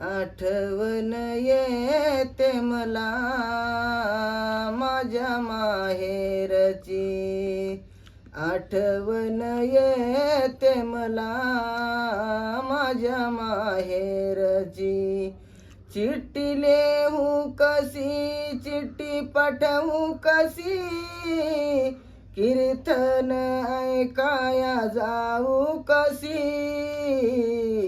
आठवण येते मला माझ्या माहेरची. आठवण येते मला माझ्या माहेरची. चिठ्ठी लिहू कशी चिठ्ठी पाठवू कशी? कीर्तन ऐकाया जाऊ कशी?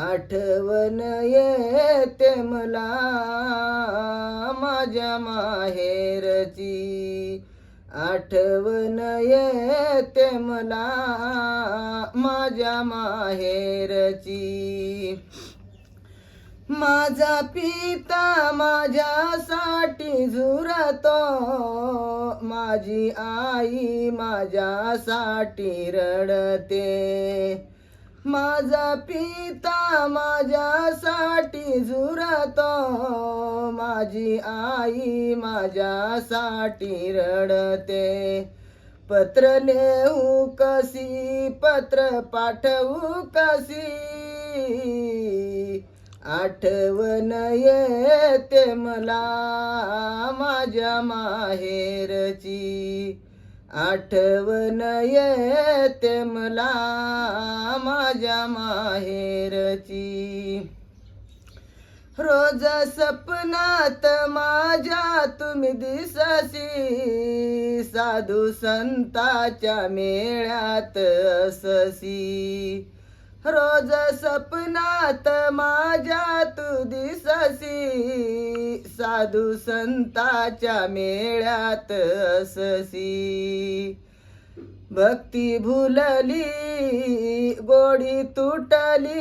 आठवण येते मला माझ्या माहेरची. आठवण येते मला माझ्या माहेरची. माझा पिता माझ्यासाठी झुरतो माझी आई माझ्यासाठी रडते. माझा पिता माझ्यासाठी झुरतो. माझी आई माझ्यासाठी रडते. पत्र नेऊ कशी? पत्र पाठवू कशी? आठवण येते मला माझ्या माहेरची. आठवण येते मला माझ्या माहेरची. रोज सपनात माझ्या तुम्ही दिससी. साधू संताच्या मेळ्यात अससी. रोज सपनात माझ्या तू दिससी. साधू संताच्या मेळ्यात अससी. भक्ती भुलली गोडी तुटली.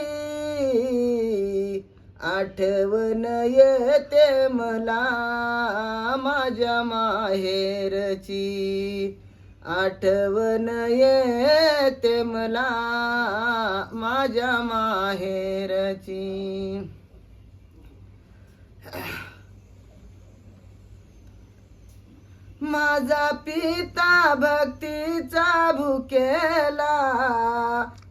आठवण येते मला माझ्या माहेरची. आठवण येते मला माझ्या माहेरची. माझा पिता भक्तीचा भुकेला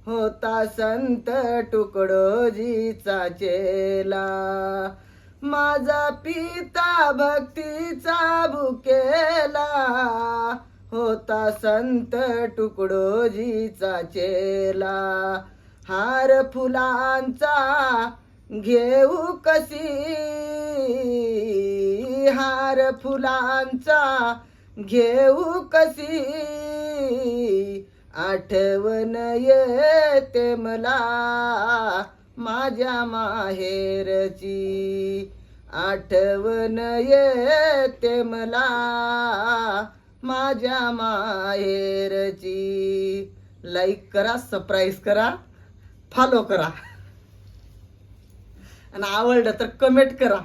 होता संत तुकडोजीचा चेला. माझा पिता भक्तीचा भुकेला होता संत तुकडोजीचा चेला. हार फुलांचा घेऊ कशी? हार फुलांचा घेऊ कशी? आठवण येते मला माझ्या माहेरची. आठवण येते मला माझ्या माहेरची. लाईक करा सबस्क्राईब करा फॉलो करा. आणि आवडलं तर कमेंट करा.